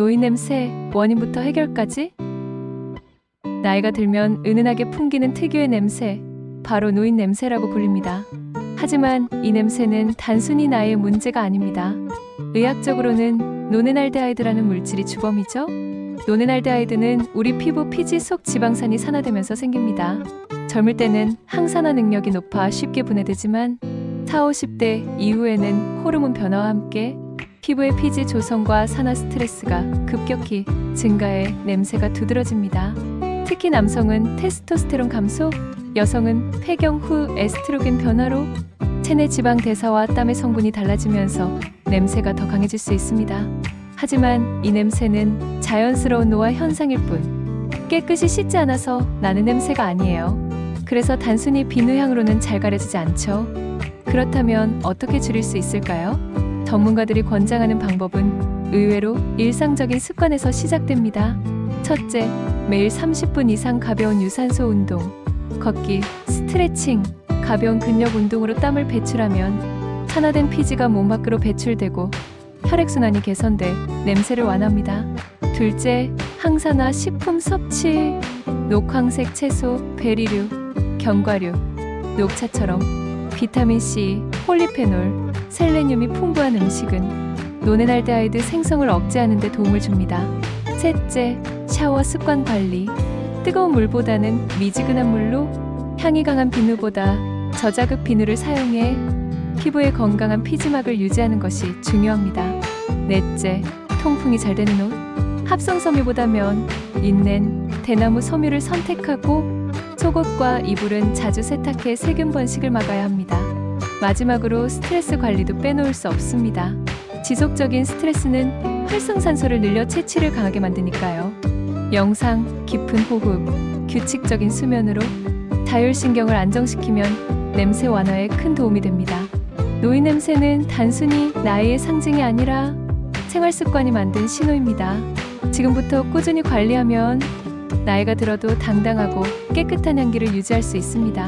노인 냄새 원인부터 해결까지? 나이가 들면 은은하게 풍기는 특유의 냄새, 바로 노인 냄새라고 불립니다. 하지만 이 냄새는 단순히 나이의 문제가 아닙니다. 의학적으로는 노네날데하이드라는 물질이 주범이죠. 노네날데하이드는 우리 피부 피지 속 지방산이 산화되면서 생깁니다. 젊을 때는 항산화 능력이 높아 쉽게 분해되지만 4, 50대 이후에는 호르몬 변화와 함께 피부의 피지 조성과 산화 스트레스가 급격히 증가해 냄새가 두드러집니다. 특히 남성은 테스토스테론 감소, 여성은 폐경 후 에스트로겐 변화로 체내 지방 대사와 땀의 성분이 달라지면서 냄새가 더 강해질 수 있습니다. 하지만 이 냄새는 자연스러운 노화 현상일 뿐 깨끗이 씻지 않아서 나는 냄새가 아니에요. 그래서 단순히 비누향으로는 잘 가려지지 않죠. 그렇다면 어떻게 줄일 수 있을까요? 전문가들이 권장하는 방법은 의외로 일상적인 습관에서 시작됩니다. 첫째, 매일 30분 이상 가벼운 유산소 운동, 걷기, 스트레칭, 가벼운 근력 운동으로 땀을 배출하면 산화된 피지가 몸 밖으로 배출되고 혈액순환이 개선돼 냄새를 완화합니다. 둘째, 항산화 식품 섭취, 녹황색 채소, 베리류, 견과류, 녹차처럼 비타민C, 폴리페놀, 셀레늄이 풍부한 음식은 노네날데하이드 생성을 억제하는 데 도움을 줍니다. 셋째, 샤워 습관 관리. 뜨거운 물보다는 미지근한 물로 향이 강한 비누보다 저자극 비누를 사용해 피부의 건강한 피지막을 유지하는 것이 중요합니다. 넷째, 통풍이 잘 되는 옷. 합성 섬유보다 면, 린넨, 대나무 섬유를 선택하고 속옷과 이불은 자주 세탁해 세균 번식을 막아야 합니다. 마지막으로 스트레스 관리도 빼놓을 수 없습니다. 지속적인 스트레스는 활성산소를 늘려 체취를 강하게 만드니까요. 명상, 깊은 호흡, 규칙적인 수면으로 자율신경을 안정시키면 냄새 완화에 큰 도움이 됩니다. 노인 냄새는 단순히 나이의 상징이 아니라 생활 습관이 만든 신호입니다. 지금부터 꾸준히 관리하면 나이가 들어도 당당하고 깨끗한 향기를 유지할 수 있습니다.